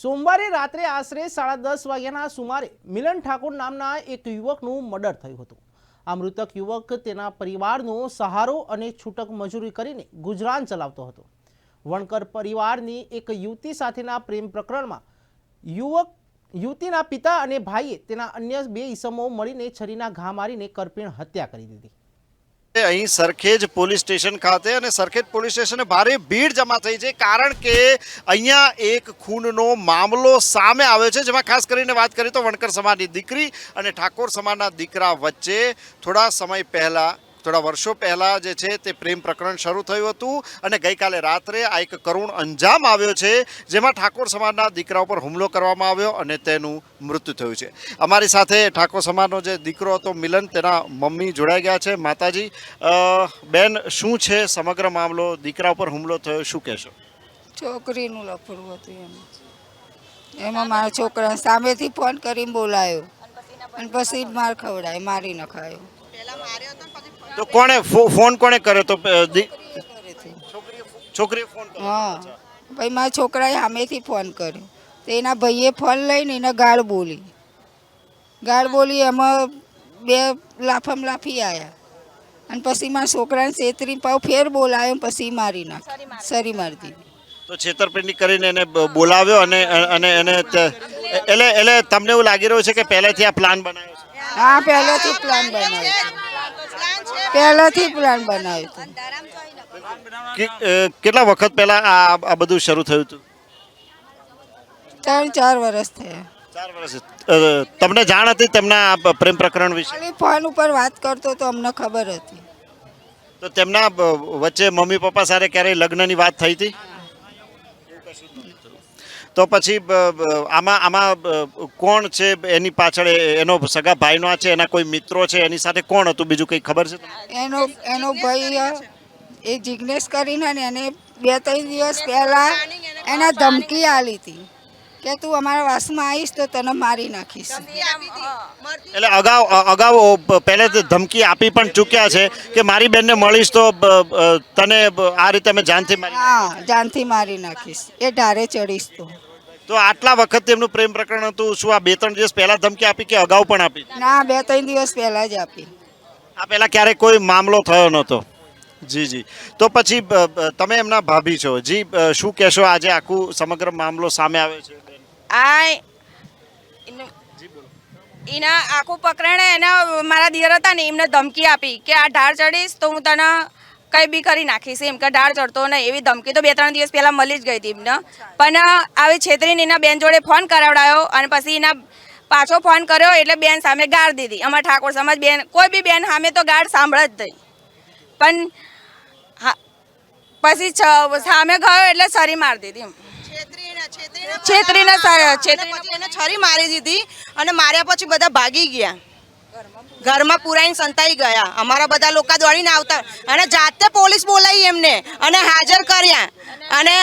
સોમવારે રાત્રે આશરે સાડા દસ વાગ્યાના સુમારે મિલન ઠાકોર નામના એક યુવકનું મર્ડર થયું હતું. આ મૃતક યુવક તેના પરિવારનો સહારો અને છૂટક મજૂરી કરીને ગુજરાન ચલાવતો હતો. વણકર પરિવારની એક યુવતી સાથેના પ્રેમ પ્રકરણમાં યુવક, યુવતીના પિતા અને ભાઈએ તેના અન્ય બે ઈસમો મળીને છરીના ઘા મારીને કરપીણ હત્યા કરી દીધી. અહીં સરખેજ પોલીસ સ્ટેશન ખાતે અને સરખેજ પોલીસ સ્ટેશને ભારે ભીડ જમા થઈ છે. કારણ કે અહીંયા એક ખૂનનો મામલો સામે આવ્યો છે. જેમાં ખાસ કરીને વાત કરીએ તો વણકર સમાજની દીકરી અને ઠાકોર સમાજના દીકરા વચ્ચે થોડા સમય પહેલા થોડા વર્ષો પહેલાં જે છે તે પ્રેમ પ્રકરણ શરૂ થયું હતું અને ગઈકાલે રાત્રે આ એક કરુણ અંજામ આવ્યો છે જેમાં ઠાકોર સમાજના દીકરા ઉપર હુમલો કરવામાં આવ્યો અને તેનું મૃત્યુ થયું છે. અમારી સાથે ઠાકોર સમાજનો જે દીકરો હતો મિલન તેના મમ્મી જોડાઈ ગયા છે. માતાજી બેન શું છે સમગ્ર મામલો? દીકરા ઉપર હુમલો થયો શું કહેશો? છોકરીનું લફડું હતું એમ. એમાં મારા છોકરા સામેથી ફોન કરીને બોલાયો. અને પછી માર ખવડાય મારી નખાયો. તો કોણે ફોન કોણે કર્યો તો અ, છોકરીએ ફોન હા. પછી મારા છોકરાએ સામેથી ફોન કર્યો. તો એના ભાઈએ ફોન લઈને એને ગાળ બોલી. ગાળ બોલી એમાં બે લાફમ લાફી આવ્યા અને પછી મારા છોકરાને છેતરી પાવ ફેર બોલાયો પછી મારી નાખ. સરી મારી દીધી. તો છેતરપિંડી કરીને એને બોલાવ્યો અને અને એને એટલે એટલે તમને એવું લાગી રહ્યું છે કે પહેલેથી આ પ્લાન બનાવ્યો છે? હા પહેલેથી પ્લાન બનાવ્યો પહેલેથી પ્લાન બનાવ્યું હતું. કેટલા વખત પહેલા આ આ બધું શરૂ થયું હતું? ત્રણ ચાર વર્ષ થયા. ચાર વર્ષ તમને જાણ હતી તેમના આ પ્રેમ પ્રકરણ વિશે? ફોન ઉપર વાત કરતો તો અમને ખબર હતી. તો તેમના વચ્ચે મમ્મી પપ્પા સાથે ક્યારેય લગ્નની વાત થઈ હતી? તો પછી આમાં આમાં કોણ છે એની પાછળ એનો સગા ભાઈનો છે એના કોઈ મિત્રો છે એની સાથે કોણ હતું? બીજું કંઈ ખબર છે એનો એનો ભાઈ એ જિજ્ઞેસ કરીને ને એને બે ત્રણ દિવસ પહેલા એના ધમકી આલી હતી. કે તું અમારા વાસમાં આવીશ તો તને મારી નાખીશ. એટલે અગાઉ અગાઉ પહેલે ધમકી આપી પણ ચૂક્યા છે કે મારી બેનને મળીશ તો તને આ રીતે અમે જાનથી હા જાનથી મારી નાખીશ. એ ઢારે ચડીશ તો. તો આટલા વખત એમનું પ્રેમ પ્રકરણ હતું શું આ બે ત્રણ દિવસ પહેલા ધમકી આપી કે અગાઉ પણ આપી? ના બે ત્રણ દિવસ પહેલા જ આપી. આ પહેલા ક્યારેય કોઈ મામલો થયો નહોતો? જી જી. તો પછી તમે એમના ભાભી છો. જી શું કહેશો આજે આખું સમગ્ર મામલો સામે આવ્યો છે? આ એનું- એના આખું પકડણે એના મારા દિયર હતા ને એમને ધમકી આપી કે આ ઢાળ ચડીશ તો હું તને કઈ બી કરી નાખીશ એમ કે ઢાળ ચડતો નહીં. એવી ધમકી તો બે ત્રણ દિવસ પહેલાં મળી જ ગઈ હતી એમને. પણ આવી છેતરીને એના બેન જોડે ફોન કરાવડાયો અને પછી એના પાછો ફોન કર્યો એટલે બેન સામે ગાળ દીધી. અમારા ઠાકોર સમાજ બેન કોઈ બી બેન સામે તો ગાળ સાંભળ જ નહીં. પણ હા પછી સામે ગયો એટલે સરી મારી દીધી છેતરીને છેતરીને છરી મારી દીધી અને માર્યા પછી બધા ભાગી ગયા. ઘરમાં પુરાઈને સંતાઈ ગયા. અમારા બધા લોકો દોડીને આવતા. અને જાતે પોલીસ બોલાવી એમને. અને હાજર કર્યા. અને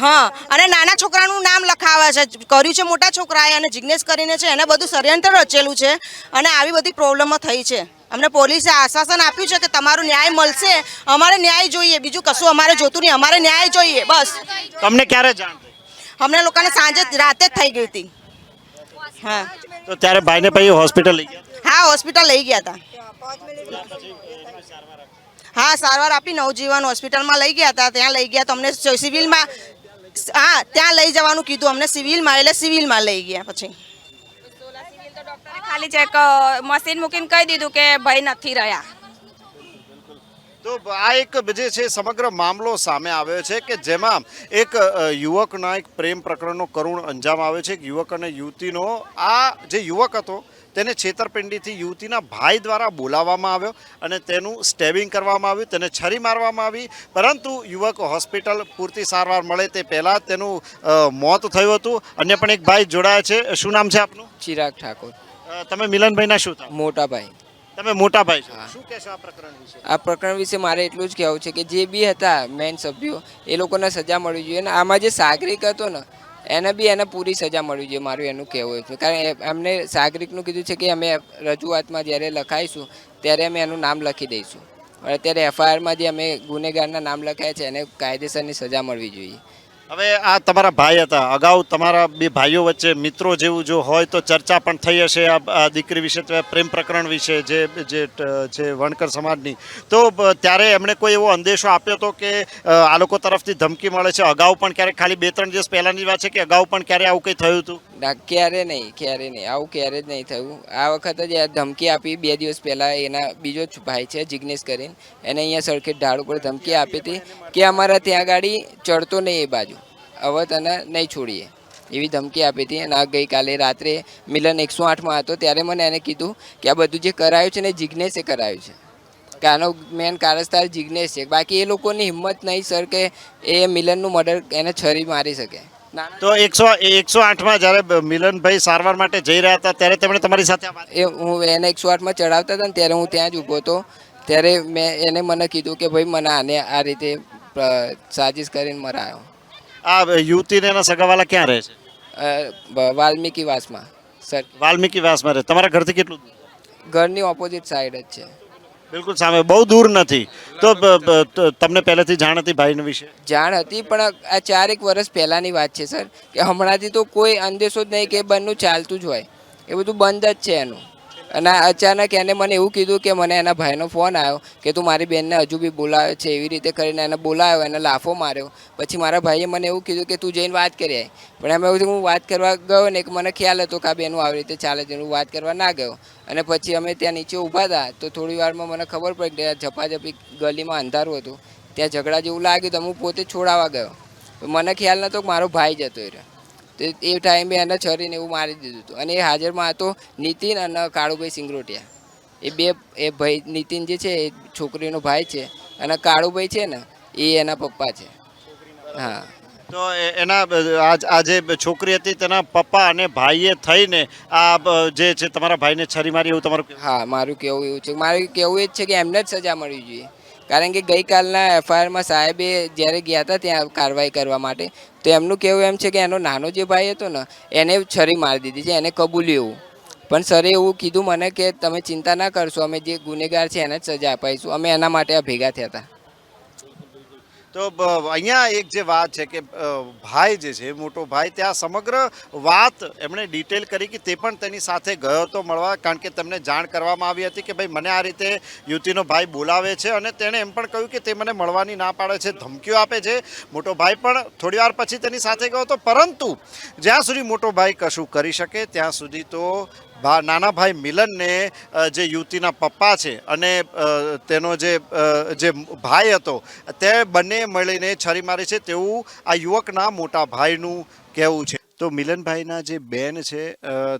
હા અને નાના છોકરાનું નામ લખાવે છે. કર્યું છે મોટા છોકરાએ અને જિજ્ઞેસ કરીને છે. એને બધું ષડયંત્ર રચેલું છે. અને આવી બધી પ્રોબ્લેમો થઈ છે. અમને પોલીસે આશ્વાસન આપ્યું છે કે તમારું ન્યાય મળશે. અમારે ન્યાય જોઈએ. બીજું કશું અમારે જોતું નહીં. અમારે ન્યાય જોઈએ. બસ. તમને ક્યારે જાણ અમને લોકોને સાંજે રાતે જ થઈ ગઈ હતી. હા. તો ત્યારે ભાઈને પછી હોસ્પિટલ લઈ ગયા? હા હોસ્પિટલ લઈ ગયા હતા હા સારવાર આપી નવજીવન હોસ્પિટલમાં લઈ ગયા હતા ત્યાં લઈ ગયા તો અમને સિવિલમાં હા ત્યાં લઈ જવાનું કીધું અમને સિવિલમાં એટલે સિવિલમાં લઈ ગયા પછી. ખાલી ચેક મશીન મૂકીને કહી દીધું કે ભાઈ નથી રહ્યા. તો આ એક જે છે સમગ્ર મામલો સામે આવ્યો છે કે જેમાં એક યુવકના એક પ્રેમ પ્રકરણનો કરુણ અંજામ આવ્યો છે. એક યુવક અને યુવતીનો આ જે યુવક હતો તેને છેતરપિંડીથી યુવતીના ભાઈ દ્વારા બોલાવવામાં આવ્યો અને તેનું સ્ટેબિંગ કરવામાં આવ્યું તેને છરી મારવામાં આવી. પરંતુ યુવક હોસ્પિટલ પૂરતી સારવાર મળે તે પહેલાં તેનું મોત થયું હતું. અન્ય પણ એક ભાઈ જોડાયા છે. શું નામ છે આપનું? ચિરાગ ઠાકોર. તમે મિલનભાઈના શું મોટા ભાઈ તમે મોટા ભાઈ છો શું કહેશો આ પ્રકરણ વિશે? આ પ્રકરણ વિશે મારે એટલું જ કહેવું છે કે જે બી હતા મેન સભ્યો એ લોકોને સજા મળવી જોઈએ અને આમાં જે સાગરિક હતો ને એને બી એને પૂરી સજા મળવી જોઈએ, મારું એનું કહેવું છે. કારણ એમને સાગરિકનું કીધું છે કે અમે રજૂઆતમાં જ્યારે લખાઈશું, ત્યારે અમે એનું નામ લખી દઈશું. અત્યારે એફઆઈઆરમાં જે અમે ગુનેગારના નામ લખાયા છે, એને કાયદેસરની સજા મળવી જોઈએ. હવે આ તમારા ભાઈ હતા. અગાઉ તમારા બે ભાઈઓ વચ્ચે મિત્રો જેવું જો હોય તો ચર્ચા પણ થઈ હશે આ દીકરી વિશે પ્રેમ પ્રકરણ વિશે જે જે વણકર સમાજની. તો ત્યારે એમણે કોઈ એવો અંદેશો આપ્યો હતો કે આ લોકો તરફથી ધમકી મળે છે? અગાઉ પણ ક્યારેક ખાલી બે ત્રણ દિવસ પહેલાંની વાત છે કે અગાઉ પણ ક્યારે આવું કંઈ થયું હતું? ના, ક્યારે નહીં ક્યારે નહીં. આવું ક્યારે જ નહીં થયું. આ વખત જ ધમકી આપી બે દિવસ પહેલાં એના બીજો જ ભાઈ છે, જિગ્નેશ કરીને. એને અહીંયા સરખેજ ઢાળ ઉપર ધમકી આપી હતી કે અમારા ત્યાં ગાડી ચડતો નહીં એ બાજુ. હવે તને નહીં છોડીએ. એવી ધમકી આપી હતી અને આ ગઈકાલે રાત્રે મિલન એકસો આઠમાં હતો ત્યારે મને એને કીધું કે આ બધું જે કરાયું છે ને જિગ્નેશે કરાયું છે. કાનો આનો મેન કારસ્તાર જિગ્નેશ. છે બાકી એ લોકોની હિંમત નહીં સર કે એ મિલનનું મર્ડર એને છરી મારી શકે. તો એકસો એકસો આઠમાં જ્યારે મિલનભાઈ સારવાર માટે જઈ રહ્યા હતા ત્યારે તેમણે તમારી સાથે એ હું એને એકસો આઠમાં ચડાવતા હતા ને ત્યારે હું ત્યાં જ ઊભો હતો. ત્યારે મેં એને મને કીધું કે ભાઈ મને આને આ રીતે સાજિશ કરીને મરાયો. આ યુવતીને એના સગાવાલા ક્યાં રહે છે? વાલ્મીકી વાસમાં. સર વાલ્મીકી વાસમાં રહે. તમારા ઘરથી કેટલું ઘરની ઓપોઝિટ સાઈડ જ છે. બિલકુલ સામે. બહુ દૂર નથી. તો તમને પહેલેથી જાણ હતી ભાઈને વિશે? જાણ હતી પણ આ ચારેક વર્ષ પહેલાંની વાત છે સર કે હમણાંથી તો કોઈ અંદેશો જ નહીં કે બંધનું ચાલતું જ હોય. એ બધું બંધ જ છે એનું. અને અચાનક એને મને એવું કીધું કે મને એના ભાઈનો ફોન આવ્યો કે તું મારી બેનને હજુ બી બોલાવે છે એવી રીતે કરીને એને બોલાવ્યો એને લાફો માર્યો. પછી મારા ભાઈએ મને એવું કીધું કે તું જઈને વાત કરી આવી પણ એમાં એવું હું વાત કરવા ગયો ને કે મને ખ્યાલ હતો કે આ બેનું આવી રીતે ચાલે છે હું વાત કરવા ના ગયો. અને પછી અમે ત્યાં નીચે ઊભા હતા તો થોડી વારમાં મને ખબર પડી કે ઝપાઝપી ગલીમાં અંધારું હતું. ત્યાં ઝઘડા જેવું લાગ્યું તો હું પોતે છોડાવવા ગયો. મને ખ્યાલ નહોતો કે મારો ભાઈ જતો રહ્યો. તો એ ટાઈમે એને છરીને એવું મારી દીધું હતું. અને એ હાજરમાં હતો નીતિન અને કાળુભાઈ સિંગરોટિયા. એ બે એ ભાઈ નીતિન જે છે એ છોકરીનો ભાઈ છે અને કાળુભાઈ છે ને એ એના પપ્પા છે. હા. તો એના આ જે છોકરી હતી તેના પપ્પા અને ભાઈએ થઈને આ જે છે તમારા ભાઈને છરી મારી એવું તમારું હા મારું કહેવું એવું છે. મારું કહેવું એ જ છે કે એમને જ સજા મળવી જોઈએ. કારણ કે ગઈકાલના એફઆઈઆરમાં સાહેબે જ્યારે ગયા હતા ત્યાં કાર્યવાહી કરવા માટે, તો એમનું કહેવું એમ છે કે એનો નાનો જે ભાઈ હતો ને, એને છરી મારી દીધી છે, એને કબૂલ્યું એવું. પણ સરે એવું કીધું મને કે તમે ચિંતા ના કરશો, અમે જે ગુનેગાર છે એને જ સજા અપાઈશું, અમે એના માટે આ ભેગા થયા હતા. તો અહીંયા એક જે વાત છે કે ભાઈ જે છે, મોટો ભાઈ ત્યાં સમગ્ર વાત એમણે ડિટેલ કરી કે તે પણ તેની સાથે ગયો હતો મળવા, કારણ કે તેમને જાણ કરવામાં આવી હતી કે, ભાઈ, મને આ રીતે યુવતીનો ભાઈ બોલાવે છે. અને તેણે એમ પણ કહ્યું કે, તે મને મળવાની ના પાડે છે, ધમકીઓ આપે છે. મોટો ભાઈ પણ થોડીવાર પછી તેની સાથે ગયો હતો પરંતુ જ્યાં સુધી મોટો ભાઈ કશું કરી શકે, ત્યાં સુધી તો નાના ભાઈ મિલનને જે યુવતીના પપ્પા છે અને તેનો જે જે ભાઈ હતો, તે બંને મળીને છરી મારી છે તેવું આ યુવકના મોટા ભાઈનું કહેવું છે. તો મિલનભાઈના જે બેન છે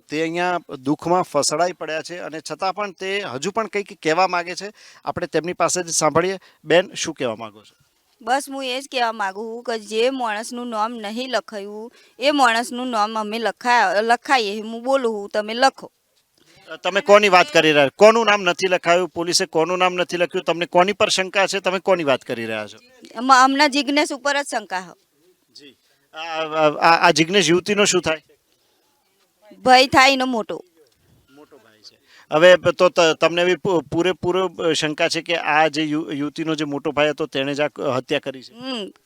તે અહીંયા દુઃખમાં ફસડાઈ પડ્યા છે અને છતાં પણ તે હજુ પણ કંઈક કહેવા માગે છે. આપણે તેમની પાસે જ સાંભળીએ. બેન, શું કહેવા માગો છો? બસ હું એ જ કહેવા માગું છું કે જે માણસનું નામ નહીં લખાયું એ માણસનું નામ અમે લખા લખાઈએ. હું બોલું છું તમે લખો. તમે કોની વાત કરી રહ્યા છો? કોનું નામ નથી લખાયું? પોલીસે કોનું નામ નથી લખ્યું? તમને કોની પર શંકા છે? તમે કોની વાત કરી રહ્યા છો? એમાં જિજ્ઞેશ ઉપર જ શંકા હ. જી. આ જિગ્નેશ યુવતીનો શું થાય? ભય થાય એનો મોટો. હવે તો તમને એવી પૂરેપૂરો શંકા છે કે આ જે યુવતીનો જે મોટો ભાઈ હતો તેણે જ આ હત્યા કરી છે?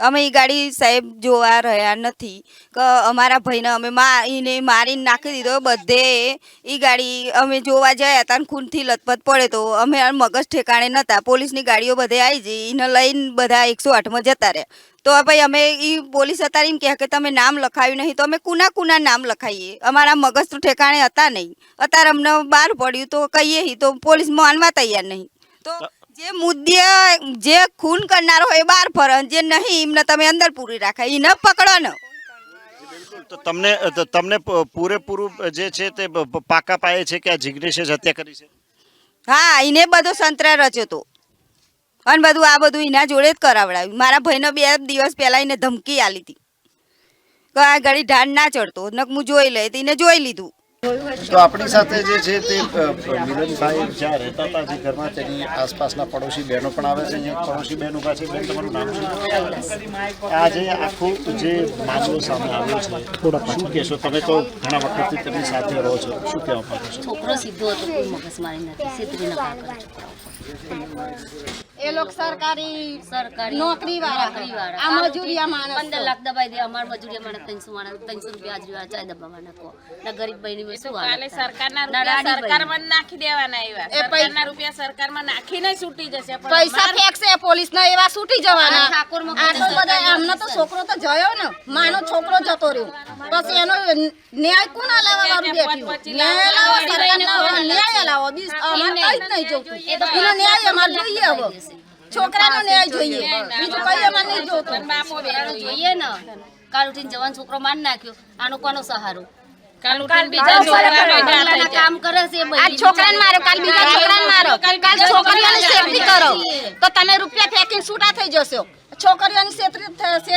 અમે એ ગાડી સાહેબ જોવા રહ્યા નથી. કે અમારા ભાઈને અમે એને મારીને નાખી દીધો બધે. એ ગાડી અમે જોવા જયા હતા ખૂનથી લથપથ પડે તો અમે મગજ ઠેકાણે નહોતા પોલીસની ગાડીઓ બધે આવી જઈ એને લઈને બધા એકસો આઠમાં જતા રહ્યા. તો ભાઈ અમે એ પોલીસ અત્યારે એમ કહે કે તમે નામ લખાવ્યું નહીં તો અમે કુના કુના નામ લખાઈએ. અમારા મગજ તો ઠેકાણે હતા નહીં. અત્યારે અમને બહાર પડ્યું તો કહીએ તો પોલીસ માનવા તૈયાર નહીં. તો જે મુદ્દે જે ખૂન કરનારો હોય એ બહાર ફરે જે નહીં એમને તમે અંદર પૂરી રાખે. એને પકડો ને. તો તમને તમને પૂરેપૂરું જે છે તે પાકા પાયે છે કે આ જિગ્નેશે જ હત્યા કરી છે? હા એને બધો સંતરા રચ્યો તો. અને બધું આ બધું એના જોડે જ કરાવડાવ્યું. મારા ભાઈને બે દિવસ પહેલાં એને ધમકી આલી હતી. કે આ ઘડી ઢાળ ના ચડતો. નક હું જોઈ લઈ એને જોઈ લીધું. તો આપણી સાથે જે છે તે મિલનભાઈ જ્યાં રહેતા હતા જે ઘરમાં તેની આસપાસના પડોશી બહેનો પણ આવે છે. અહીંયા પડોશી બહેન ઊભા છે. બેન તમારું નામ છે આ જે આખું જે મામલો સામે આવ્યો છે થોડા શું કહેશો? તમે તો ઘણા વખતથી તેમની સાથે રહો છો. શું કહેવા માંગો છો? છોકરો સીધો હતો કોઈ મગજમારી નથી. સીધરી નકા એ લોકો સરકારી સરકારી નોકરી વાળા નોકરી વાળા. આ મજૂરિયા માણસ પંદર લાખ દબાઈ દે. અમાર મજૂરિયા માણસ ત્રણસો માણસ ત્રણસો રૂપિયા વાળા ચાય દબાવવાના કહો ના ગરીબ બહેની શું કાલે? સરકારના ના રૂપિયા. સરકારમાં નાખી દેવાના એવા. સરકારના રૂપિયા સરકારમાં નાખીને છૂટી જશે. પણ પૈસા ફેંકશે પોલીસ ના એવા છૂટી જવાના. ઠાકોર ઠાકોરમાં આ તો બધા આમનો તો છોકરો તો જયો ને. માનો છોકરો જતો રહ્યો. પછી એનો ન્યાય કોણ લાવવા વાળું બેઠું ન્યાય લાવો ન્યાય લાવો. બીજ અમારે કઈ જ નહીં જોતું. એનો ન્યાય અમારે જોઈએ હવે. છોકરાનો ન્યાય જોઈએ. બીજું કઈ અમારે નહીં જોતું. બાપો છોકરાનો જોઈએ ને. કાલ ઉઠીને જવાન છોકરો માર નાખ્યો. આનો કોનો સહારો? કાલ બીજા છોકરા ભેગા થઈ બંગલાના કામ કરે છે આ છોકરાને મારો કાલ બીજા છોકરાને મારો. કાલ છોકરીઓની સેફટી કરો. તો તમે રૂપિયા ફેંકીને છૂટા થઈ જશો. છોકરીઓની સેફટી થશે?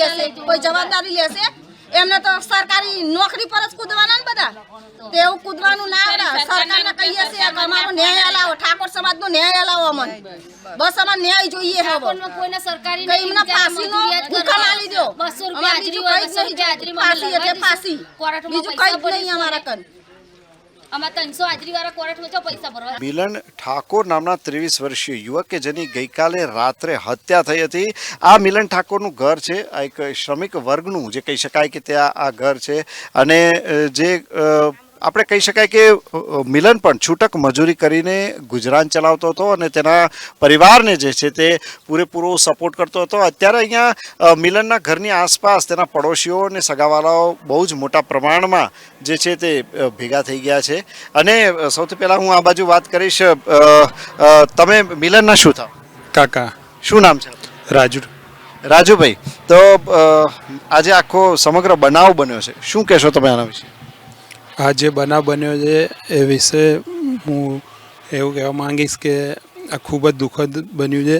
લેશે? કોઈ જવાબદારી લેશે? એમને તો સરકારી નોકરી પર જ કૂદવાના ને બધા. તેવું કૂદવાનું ના આવડે સરકારને કહીએ છીએ કે અમારો ન્યાય લાવો ઠાકોર સમાજનો ન્યાય લાવો અમને. બસ અમારે ન્યાય જોઈએ હવે. કોઈને સરકારી એમને ફાંસીનો હુકમ આલી દો. અમારે રૂપિયા બીજું કઈ જ નહીં. ફાંસી એટલે ફાંસી. બીજું કઈ જ નહીં. અમારા કન. આમાં મિલન ઠાકોર નામના ત્રેવીસ વર્ષીય યુવક જેની ગઈકાલે રાત્રે હત્યા થઈ હતી. આ મિલન ઠાકોરનું ઘર છે, આ એક શ્રમિક વર્ગનું, જે કહી શકાય કે ત્યાં આ ઘર છે. અને જે આપણે કહી શકાય કે મિલન પણ છૂટક મજૂરી કરીને ગુજરાન ચલાવતો હતો અને તેના પરિવારને જે છે તે પૂરેપૂરો સપોર્ટ કરતો હતો. અત્યારે અહીંયા મિલનના ઘરની આસપાસ તેના પડોશીઓ અને સગાવાલાઓ બહુ જ મોટા પ્રમાણમાં જે છે તે ભેગા થઈ ગયા છે. અને સૌથી પહેલાં હું આ બાજુ વાત કરીશ તમે મિલનના શું થાવ? કાકા. શું નામ છે? રાજુ. રાજુભાઈ તો આજે આખો સમગ્ર બનાવ બન્યો છે. શું કહેશો તમે આના વિશે? આ જે બનાવ બન્યો છે, એ વિશે હું એવું કહેવા માંગીશ કે આ ખૂબ જ દુઃખદ બન્યું છે.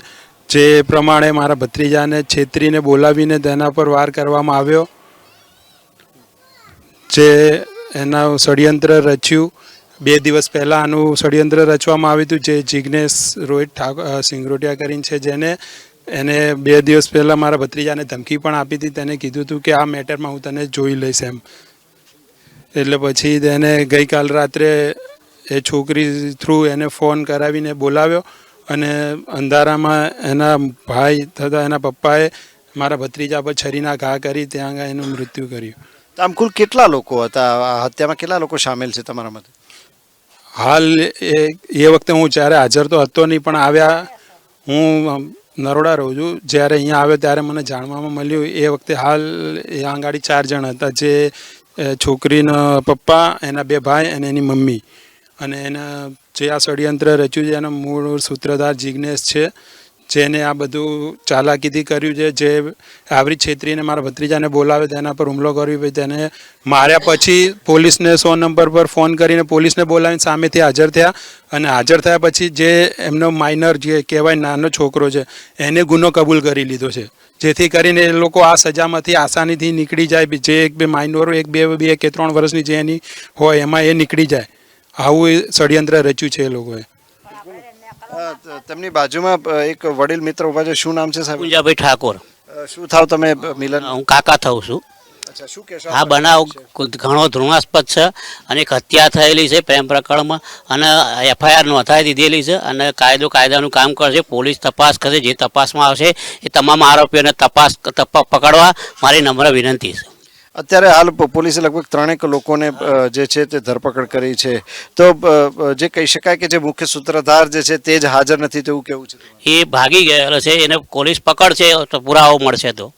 જે પ્રમાણે મારા ભત્રીજાને છેતરીને બોલાવીને તેના પર વાર કરવામાં આવ્યો, જે એના ષડયંત્ર રચ્યું. બે દિવસ પહેલાં આનું ષડયંત્ર રચવામાં આવ્યું હતું, જે જિજ્ઞેશ રોહિત ઠાકોર સિંગરોટિયા કરીને છે, જેને એને બે દિવસ પહેલાં મારા ભત્રીજાને ધમકી પણ આપી હતી. તેને કીધું હતું કે આ મેટરમાં હું તને જોઈ લઈશ એમ. એટલે પછી તેને ગઈકાલ રાત્રે એ છોકરી થ્રુ એને ફોન કરાવીને બોલાવ્યો અને અંધારામાં એના ભાઈ તથા એના પપ્પાએ મારા ભત્રીજા પર છરીના ઘા કરી ત્યાં આગળ એનું મૃત્યુ કર્યું. તો આમ કુલ કેટલા લોકો હતા? આ હત્યામાં કેટલા લોકો સામેલ છે તમારા મતે? હાલ એ એ વખતે હું જ્યારે હાજર તો હતો નહીં પણ આવ્યા હું નરોડા રહું છું. જ્યારે અહીંયા આવ્યો ત્યારે મને જાણવામાં મળ્યું એ વખતે હાલ એ આંગાડી ચાર જણ હતા જે છોકરીના પપ્પા, એના બે ભાઈ અને એની મમ્મી. અને એના જે આ ષડયંત્ર રચ્યું છે, એનો મૂળ સૂત્રધાર જિજ્ઞેશ છે, જેને આ બધું ચાલાકીથી કર્યું છે. જે આવરી છેત્રીને મારા ભત્રીજાને બોલાવે, તેના પર હુમલો કર્યો, પછી તેને માર્યા પછી પોલીસને સો નંબર પર ફોન કરીને પોલીસને બોલાવીને સામેથી હાજર થયા. અને હાજર થયા પછી જે એમનો માઇનર જે કહેવાય નાનો છોકરો છે, એને ગુનો કબૂલ કરી લીધો છે. જેથી કરીને એ લોકો આ સજામાંથી આસાનીથી નીકળી જાય જે એક બે માઇનોર એક બે બે કે ત્રણ વર્ષની જે એની હોય એમાં એ નીકળી જાય. આવું એ ષડયંત્ર રચ્યું છે એ લોકોએ. તેમની બાજુમાં એક વડીલ મિત્ર ઊભા છે. શું નામ છે સાહેબ? પૂંજાભાઈ ઠાકોર. શું થાવ તમે મિલન? હું કાકા થાઉં છું. આ બનાવ ઘણો ધૃણાસ્પદ છે અને એક હત્યા થયેલી છે પ્રેમ પ્રકરણમાં અને એફઆઈઆર નોંધાઈ દીધેલી છે અને કાયદો કાયદાનું કામ કરશે પોલીસ તપાસ કરશે જે તપાસમાં આવશે એ તમામ આરોપીઓને તપાસ તપ- પકડવા મારી નમ્ર વિનંતી છે. અત્યારે હાલ પોલીસે લગભગ ત્રણેક લોકોને જે છે તે ધરપકડ કરી છે. તો જે કહી શકાય કે જે મુખ્ય સૂત્રધાર જે છે તે જ હાજર નથી તેવું કેવું છે? એ ભાગી ગયેલો છે એને પોલીસ પકડશે તો પુરાવો મળશે તો.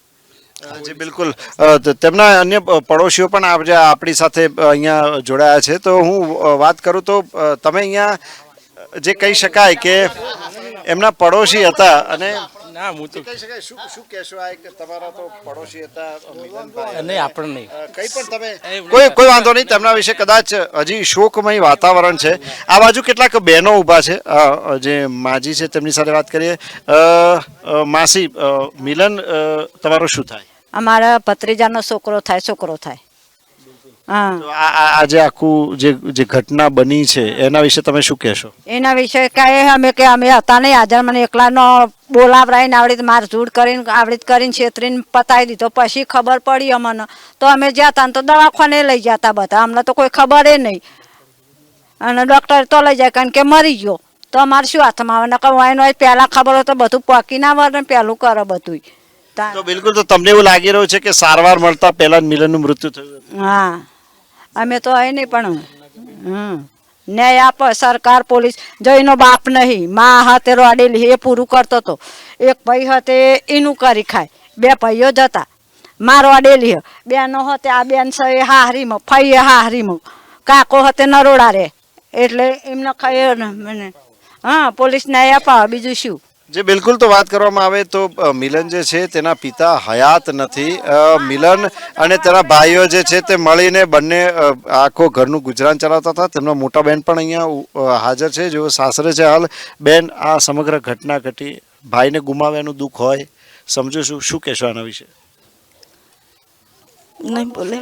જી બિલકુલ. તેમના અન્ય પડોશીઓ પણ આજે આપણી સાથે અહીંયા જોડાયા છે તો હું વાત કરું તો તમે અહીંયા જે કહી શકાય કે એમના પડોશી હતા અને ના હું તો કહી શકાય શું શું કહેશો આ એક તમારા તો પડોશી હતા મિલનભાઈ? નહીં આપણે નહીં. પણ તમે કોઈ કોઈ વાંધો નહીં તેમના વિશે કદાચ હજી શોકમય વાતાવરણ છે. આ બાજુ કેટલાક બહેનો ઊભા છે. જે માજી છે તેમની સાથે વાત કરીએ. માસી મિલન તમારો શું થાય? અમારા ભત્રીજાનો છોકરો થાય છોકરો થાય. હા. તો આ આ- આ જે આખું જે જે ઘટના બની છે એના વિશે તમે શું કહેશો? એના વિશે કાંઈ અમે કે અમે હતા નહીં. આજે મને એકલાનો બોલાવરાઈને આવડી માર ઝૂડ કરીને આવડી કરીને છેતરીને પતાવી દીધો. પછી ખબર પડી અમને. તો અમે જતા ને તો દવાખાને લઈ જતા બધા. અમને તો કોઈ ખબર એ નહીં. અને ડૉક્ટર તો લઈ જાય કારણ કે મરી ગયો. તો અમારે શું હાથમાં આવે? નકર વાયનો પહેલાં ખબર હોય તો બધું પોકી ના વળે ને પહેલું કરે બધું તો બિલકુલ તો તમને એવું લાગી રહ્યું છે કે સારવાર મળતા પહેલા જ મિલનનું મૃત્યુ થયું હા. અમે તો અહીં નહીં પણ હમ. ન્યાય આપે સરકાર પોલીસ. જઈનો બાપ નહીં મા હાથે રોડેલી એ પૂરું કરતો હતો. એક ભાઈ હતે એનું કરી ખાય. બે ભાઈઓ જતા મા અડેલી બેનો હતે આ બેન છે એ હાહરીમાં ફઈએ હાહરીમાં. કાકો હતે નરોડા રે એટલે એમને ખાય મને. હા પોલીસ ન્યાય અપાવે બીજું શું? જે બિલકુલ તો વાત કરવામાં આવે તો મિલન જે છે તેના પિતા હયાત નથી. મિલન અને તેના ભાઈઓ જે છે તે મળીને બંને આખો ઘરનું ગુજરાન ચલાવતા હતા. તેમના મોટા બેન પણ અહીંયા હાજર છે. જેઓ સાસરે છે હાલ. બેન આ સમગ્ર ઘટના ઘટી. ભાઈને ગુમાવ્યાનું દુઃખ હોય. સમજો શું શું કહેશો આના વિશે? નહીં બોલે.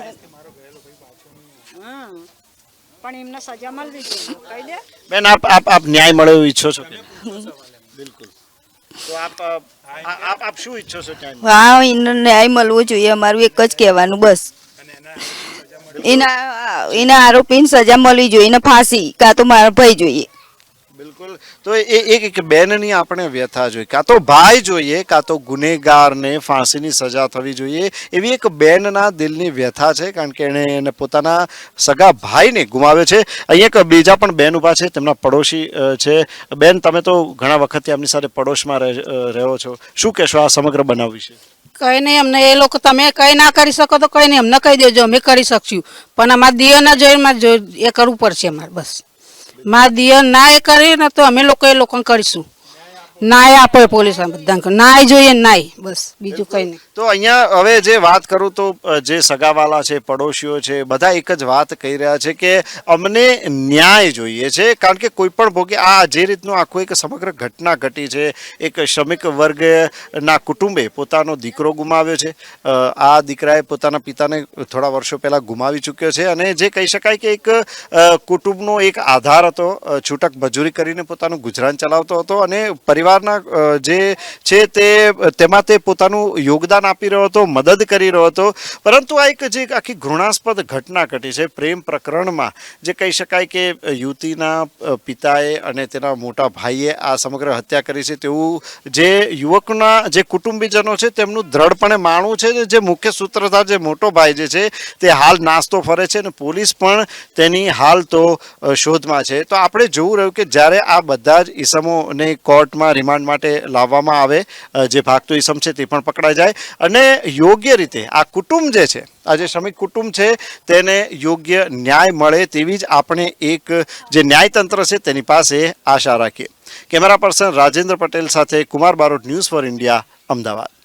પણ એમને સજા મળી કહી બેન આપ આપ આપ ન્યાય મળે એવું ઈચ્છો છો બિલકુલ. તો આપ આપ આપ શું ઈચ્છો છો ન્યાય હા એને ન્યાય મળવો જોઈએ અમારું એક જ કહેવાનું બસ. એના એના આરોપીને સજા મળવી જોઈએ એને ફાંસી કાં તો મારા ભાઈ જોઈએ. બિલકુલ. તો એ એક એક બેનની આપણે વ્યથા જોઈએ. કાં તો ભાઈ જોઈએ, કાં તો ગુનેગારને ફાંસીની સજા થવી જોઈએ, એવી એક બેનના દિલની વ્યથા છે, કારણ કે એણે એને પોતાના સગા ભાઈને ગુમાવ્યો છે. અહીંયા એક બીજા પણ બેન ઊભા છે, તેમના પડોશી છે. બેન, તમે તો ઘણા વખતથી એમની સાથે પડોશમાં રહ્યો છો. શું કહેશો આ સમગ્ર બનાવ વિશે? કઈ નહીં, અમને એ લોકો તમે કઈ ના કરી શકો તો કઈ નહીં, અમને કહી દેજો, અમે કરી શકશું. પણ અમારા દિયોના જોઈને એ કરવું પડશે અમારે, બસ. મારા દિયર ના એ કરે ને તો અમે લોકો એ લોકો કરીશું. નાય આપે પોલીસ બધાને નાય જોઈએ નાય. બસ, બીજું કઈ નહીં. તો અહીંયા હવે જે વાત કરું તો જે સગાવાલા છે, પડોશીઓ છે, બધા એક જ વાત કહી રહ્યા છે કે અમને ન્યાય જોઈએ છે, કારણ કે કોઈ પણ ભોગે આ જે રીતનું આખું એક સમગ્ર ઘટના ઘટી છે, એક શ્રમિક વર્ગના કુટુંબે પોતાનો દીકરો ગુમાવ્યો છે આ દીકરાએ પોતાના પિતાને થોડા વર્ષો પહેલા ગુમાવી ચૂક્યો છે અને જે કહી શકાય કે એક કુટુંબનો એક આધાર હતો છૂટક મજૂરી કરીને પોતાનું ગુજરાન ચલાવતો હતો અને પરિવારના જે છે તે, તેમાં તે પોતાનું યોગદાન આપી રહ્યો હતો, મદદ કરી રહ્યો હતો. પરંતુ આ એક જે આખી ઘૃણાસ્પદ ઘટના ઘટી છે, પ્રેમ પ્રકરણમાં, જે કહી શકાય કે યુવતીના પિતાએ અને તેના મોટા ભાઈએ આ સમગ્ર હત્યા કરી છે, તેવું જે યુવકના, જે કુટુંબીજનો છે, તેમનું દ્રઢપણે માનવું છે જે મુખ્ય સૂત્રધાર, જે મોટો ભાઈ જે છે, તે હાલ નાસ્તો ફરે છે અને પોલીસ પણ તેની હાલ તો શોધમાં છે. તો આપણે જોવું રહ્યું કે જ્યારે આ બધા જ ઈસમોને કોર્ટમાં રિમાન્ડ માટે લાવવામાં આવે જે ભાગતો ઈસમ છે તે પણ પકડાઈ જાય. અને યોગ્ય રીતે આ કુટુંબ જે છે, આ જે શ્રમિક કુટુંબ છે, તેને યોગ્ય ન્યાય મળે તેવી જ આપણે એક, જે ન્યાયતંત્ર છે તેની પાસે આશા રાખીએ. કેમેરા પર્સન રાજેન્દ્ર પટેલ સાથે Kumar Barot news for India, Ahmedabad.